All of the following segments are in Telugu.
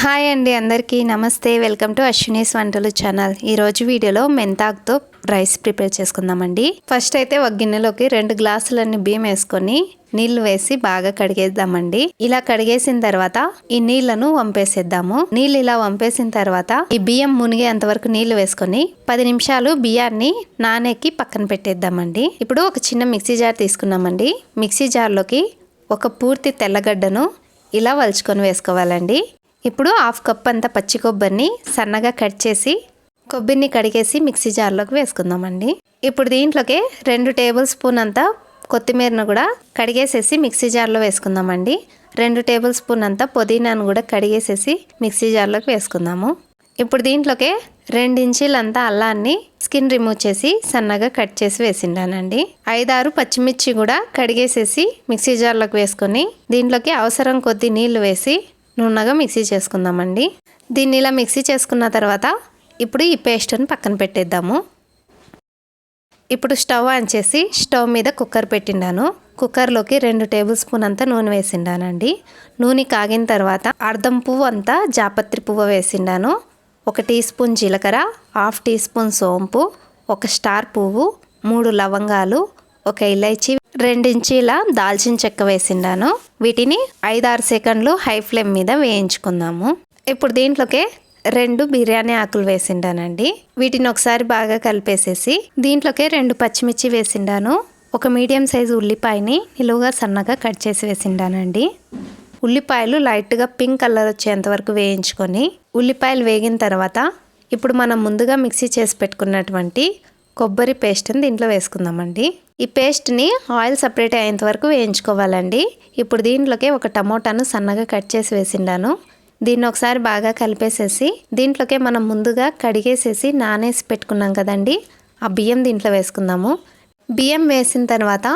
హాయ్ అండి అందరికీ. నమస్తే. వెల్కమ్ టు అశ్వినీస్ వంటలు ఛానల్. ఈరోజు వీడియోలో మెంతాకుతో రైస్ ప్రిపేర్ చేసుకుందామండి. ఫస్ట్ అయితే ఒక గిన్నెలోకి రెండు గ్లాసులన్నీ బియ్యం వేసుకొని నీళ్ళు వేసి బాగా కడిగేద్దామండి. ఇలా కడిగేసిన తర్వాత ఈ నీళ్ళను వంపేసేద్దాము. నీళ్ళు ఇలా వంపేసిన తర్వాత ఈ బియ్యం మునిగేంత వరకు నీళ్ళు వేసుకొని పది నిమిషాలు బియ్యాన్ని నానేకి పక్కన పెట్టేద్దామండి. ఇప్పుడు ఒక చిన్న మిక్సీ జార్ తీసుకున్నామండి. మిక్సీ జార్లోకి ఒక పూర్తి తెల్లగడ్డను ఇలా వలుచుకొని వేసుకోవాలండి. ఇప్పుడు హాఫ్ కప్ అంత పచ్చి కొబ్బరిని సన్నగా కట్ చేసి కొబ్బరిని కడిగేసి మిక్సీ జార్లోకి వేసుకుందామండి. ఇప్పుడు దీంట్లోకి రెండు టేబుల్ స్పూన్ అంతా కొత్తిమీరను కూడా కడిగేసేసి మిక్సీ జార్లో వేసుకుందామండి. రెండు టేబుల్ స్పూన్ అంతా పుదీనాను కూడా కడిగేసేసి మిక్సీ జార్లోకి వేసుకుందాము. ఇప్పుడు దీంట్లోకి రెండించీలంతా అల్లాన్ని స్కిన్ రిమూవ్ చేసి సన్నగా కట్ చేసి వేసిండానండి. ఐదారు పచ్చిమిర్చి కూడా కడిగేసేసి మిక్సీ జార్లోకి వేసుకొని దీంట్లోకి అవసరం కొద్ది నీళ్ళు వేసి నున్నగా మిక్సీ చేసుకుందామండి. దీన్ని ఇలా మిక్సీ చేసుకున్న తర్వాత ఇప్పుడు ఈ పేస్ట్ని పక్కన పెట్టేద్దాము. ఇప్పుడు స్టవ్ ఆన్ చేసి స్టవ్ మీద కుక్కర్ పెట్టిండాను. కుక్కర్లోకి రెండు టేబుల్ స్పూన్ అంతా నూనె వేసిండానండి. నూనె కాగిన తర్వాత అర్ధం పువ్వు అంతా జాపత్రి పువ్వు వేసిండాను. ఒక టీ స్పూన్ జీలకర్ర హాఫ్ టీ స్పూన్ సోంపు ఒక స్టార్ పువ్వు మూడు లవంగాలు ఒక ఇలైచి రెండించీల దాల్చిన చెక్క వేసిండాను. వీటిని ఐదారు సెకండ్లు హై ఫ్లేమ్ మీద వేయించుకుందాము. ఇప్పుడు దీంట్లోకే రెండు బిర్యానీ ఆకులు వేసిండానండి. వీటిని ఒకసారి బాగా కలిపేసేసి దీంట్లోకే రెండు పచ్చిమిర్చి వేసిండాను. ఒక మీడియం సైజు ఉల్లిపాయని నిలువుగా సన్నగా కట్ చేసి వేసిండానండి. ఉల్లిపాయలు లైట్గా పింక్ కలర్ వచ్చేంత వరకు వేయించుకొని ఉల్లిపాయలు వేగిన తర్వాత ఇప్పుడు మనం ముందుగా మిక్సీ చేసి పెట్టుకున్నటువంటి కొబ్బరి పేస్ట్ని దీంట్లో వేసుకుందామండి. ఈ పేస్ట్ని ఆయిల్ సపరేట్ అయ్యేంత వరకు వేయించుకోవాలండి. ఇప్పుడు దీంట్లోకి ఒక టమోటాను సన్నగా కట్ చేసి వేసిండాను. దీన్ని ఒకసారి బాగా కలిపేసేసి దీంట్లోకే మనం ముందుగా కడిగేసేసి నానేసి పెట్టుకున్నాం కదండి ఆ బియ్యం దీంట్లో వేసుకుందాము. బియ్యం వేసిన తర్వాత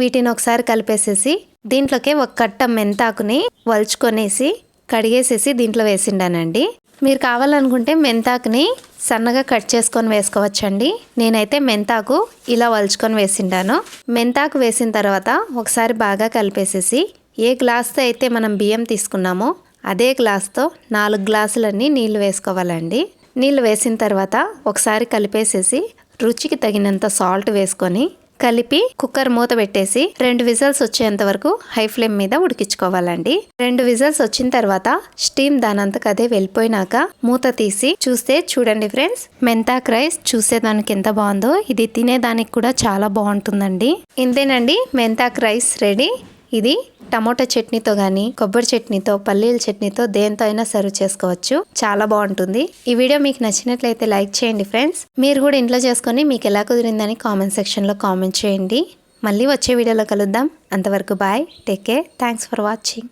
వీటిని ఒకసారి కలిపేసేసి దీంట్లోకే ఒక కట్ట మెంతాకుని వలుచుకొనేసి కడిగేసేసి దీంట్లో వేసిండానండి. మీరు కావాలనుకుంటే మెంతాకుని సన్నగా కట్ చేసుకొని వేసుకోవచ్చండి. నేనైతే మెంతాకు ఇలా వలుచుకొని వేసిండాను మెంతాకు వేసిన తర్వాత ఒకసారి బాగా కలిపేసేసి ఏ గ్లాస్తో అయితే మనం బియ్యం తీసుకున్నామో అదే గ్లాస్తో నాలుగు గ్లాసులన్నీ నీళ్ళు వేసుకోవాలండి. నీళ్ళు వేసిన తర్వాత ఒకసారి కలిపేసేసి రుచికి తగినంత సాల్ట్ వేసుకొని కలిపి కుక్కర్ మూత పెట్టేసి రెండు విజల్స్ వచ్చేంత వరకు హై ఫ్లేమ్ మీద ఉడికించుకోవాలండి. రెండు విజల్స్ వచ్చిన తర్వాత స్టీమ్ దానంతకు అదే వెళ్ళిపోయినాక మూత తీసి చూస్తే చూడండి ఫ్రెండ్స్ మెంతాక్ రైస్ చూసేదానికి ఎంత బాగుందో ఇది తినేదానికి కూడా చాలా బాగుంటుందండి. ఇంతేనండి మెంతాక్ రైస్ రెడీ. ఇది టమోటా చట్నీతో కానీ కొబ్బరి చట్నీతో పల్లీల చట్నీతో దేంతో అయినా సర్వ్ చేసుకోవచ్చు. చాలా బాగుంటుంది. ఈ వీడియో మీకు నచ్చినట్లయితే లైక్ చేయండి ఫ్రెండ్స్. మీరు కూడా ఇంట్లో చేసుకొని మీకు ఎలా కుదిరిందని కామెంట్ సెక్షన్లో కామెంట్ చేయండి. మళ్ళీ వచ్చే వీడియోలో కలుద్దాం. అంతవరకు bye. Take care. Thanks for watching.